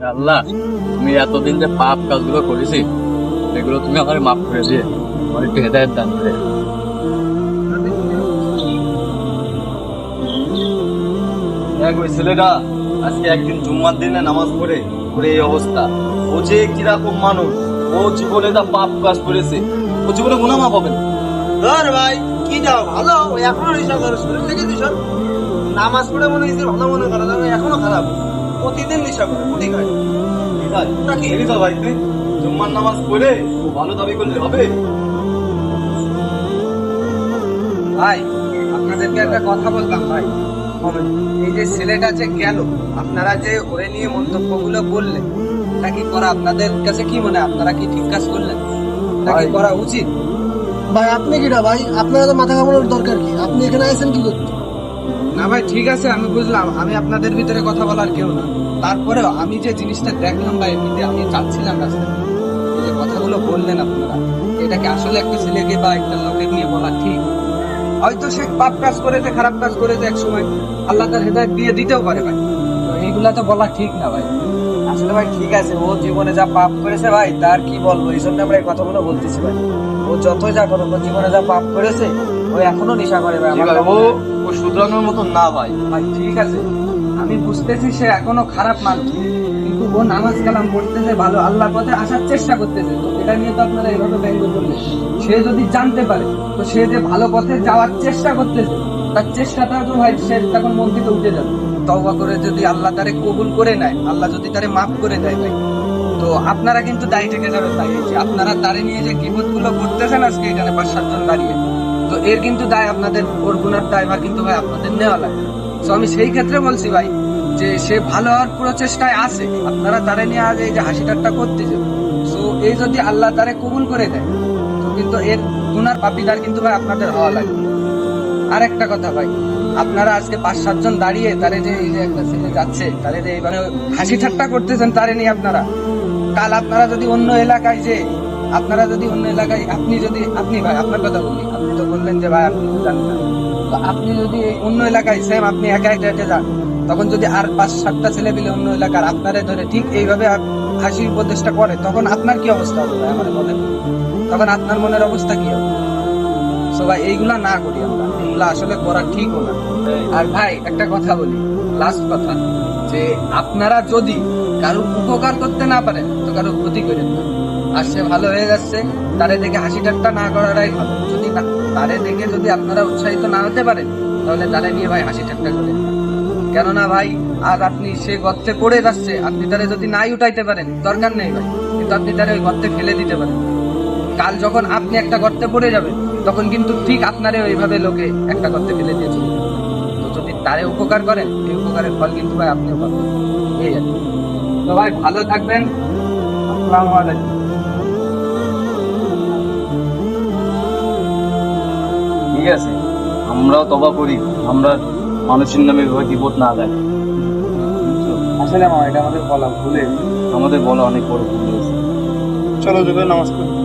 আল্লাহ তুমি এতদিন যে পাপ কাজগুলো করেছি এগুলো তুমি আমার মাফ করে দিয়ে আমার একটু হেদায়ত দান করে। দেখ ওই ছেলেটা আজকে একদিন জুম্মার দিনে নামাজ পড়ে পড়ে এই অবস্থা। ও যে কীরকম মানুষ ও জীবনে যা পাপ কাজ করেছে ও জীবনে গুণা মাপ হবে না। ধর ভাই কি যাও ভালো। এখনও নেশা করে শরীর থেকে দিস নামাজ পড়ে মনে হয়েছে ভালো মনে করা যাবে এখনও খারাপ। প্রতিদিন নেশা করে মুড়ি খায় ঠিক তো ভাই তুই জুম্মার নামাজ পড়ে ভালো দাবি করলে হবে? ভাই আপনাদেরকে একটা কথা বলতাম ভাই। এই যে ছেলেটা যে গেল আপনারা যে ওরে নিয়ে মন্তব্যগুলো বললেন তা কি করা আপনাদের কাছে কি মনে হয়? আপনারা কি ঠিক কাজ করলেন? তা কি করা উচিত? ভাই আপনি কিটা ভাই? আপনার তো মাথা কামানোর দরকার কি? আপনি এখানে আছেন কি করতে? না ভাই, ঠিক আছে, আমি বুঝলাম। আমি আপনাদের ভিতরে কথা বলার কেউ না। তারপরেও আমি যে জিনিসটা দেখলাম বা এমনিতে আমি চাচ্ছিলাম রাস্তায়। এই যে কথাগুলো বললেন আপনারা, এটাকে আসলে একটা ছেলেকে বা একটা লোকের নিয়ে বলা ঠিক। হয়তো সে পাপ কাজ করেছে, খারাপ কাজ করেছে এক সময় আল্লাহ তার হেদায়ত দিয়ে দিতেও পারে ভাই। এইগুলা তো বলা ঠিক না ভাই। আসলে ভাই ঠিক আছে ও জীবনে যা পাপ করেছে ভাই তার কি বলব? এই জন্য আমরা এই কথাগুলো বলতেছি ভাই। ও যত যা করুক জীবনে যা পাপ করেছে ও এখনও নেশা করে ভাই আমার ও ও শুধরানোর মতন না ভাই। ভাই ঠিক আছে। আমি বুঝতেছি সে এখনও খারাপ মানুষ কিন্তু ও নামাজ কালাম পড়তেছে ভালো আল্লাহর পথে আসার চেষ্টা করতেছে। তো এটা নিয়ে তো আপনারা এভাবে ব্যঙ্গ করলেন সে যদি জানতে পারে তো সে যে ভালো পথে যাওয়ার চেষ্টা করতেছে তার চেষ্টাটা তো ভাই সে তখন মন থেকে উঠে যাবে। তওবা করে যদি আল্লাহ তারে কবুল করে নেয়, আল্লাহ যদি তারে মাফ করে দেয় ভাই। তো আপনারা কিন্তু দায়ী থেকে যাবেন আপনারা তারে নিয়ে যে বিপদগুলো করতেছেন আজকে এখানে পাঁচ, সাতজন দাঁড়িয়ে, তো এর কিন্তু দায় আপনাদের ওর গুনার দায়ভার কিন্তু ভাই আপনাদের নেওয়া লাগবে। তো আমি সেই ক্ষেত্রে বলছি ভাই, যে সে ভালো হওয়ার পুরো চেষ্টায় আছে, আপনারা তারে নিয়ে আজ এই যে হাসি ঠাট্টা করতেছে। তো এই যদি আল্লাহ তারে কবুল করে দেয়, তো কিন্তু এর গুনার পাপিদার কিন্তু ভাই আপনাদের হওয়া লাগবে। আর একটা কথা ভাই আপনারা আজকে পাঁচ, সাতজন দাঁড়িয়ে তারে যে এই যে একটা ছেলে যাচ্ছে, তারে যে এইভাবে হাসি ঠাট্টা করতেছেন তারে নিয়ে আপনারা। কাল আপনারা যদি অন্য এলাকায় যে, আপনারা যদি অন্য এলাকায়, আপনি যদি, আপনি ভাই, আপনার কথা বলি, আপনি তো বললেন যে ভাই, আপনি জানেন না। তো আপনি যদি অন্য এলাকায় সেম আপনি একা একা একা যান, তখন যদি আর পাঁচ, সাতটা ছেলে পেলে অন্য এলাকার আপনারে ধরে ঠিক এইভাবে হাসির উপদেশটা করে, তখন আপনার কি অবস্থা হবে আমার বলেন তখন আপনার মনের অবস্থা কি হবে? সো এইগুলা না করি আমরা। এগুলা আসলে করা ঠিকও না। আর ভাই, একটা কথা বলি। লাস্ট কথা, যে আপনারা যদি কারও উপকার করতে না পারেন, তো কারও ক্ষতি করেন না। আর সে ভালো হয়ে যাচ্ছে, তারে দেখে হাসি ঠাট্টা না করাটাই ভালো। যদি না, তারে দেখে যদি আপনারা উৎসাহিত না হতে পারেন, তাহলে তারে নিয়ে ভাই হাসি ঠাট্টা করেন। কেননা ভাই, আজ আপনি সে গর্তে পড়ে যাচ্ছে, আপনি তারে যদি নাই উঠাইতে পারেন, দরকার নেই ভাই। কিন্তু আপনি তারে ওই গর্তে ফেলে দিতে পারেন। কাল যখন আপনি একটা গর্তে পড়ে যাবেন তখন কিন্তু ঠিক আপনারে ওইভাবে লোকে একটা গর্তে ফেলে দিয়ে চলে তো যদি তারে উপকার করেন এই উপকারের ফল কিন্তু ভাই আপনিও পাবেন। এই আর। তো ভাই ভালো থাকবেন। আসসালামু আলাইকুম। ঠিক আছে আমরাও তবা করি। আমরা মানুষের নামে এভাবে বিপদ না দেয়। আসলে মামা এটা আমাদের বলা ভুলে। আমাদের বলা অনেক বড় ভুল হয়েছে। চলো যুগে পড়ি।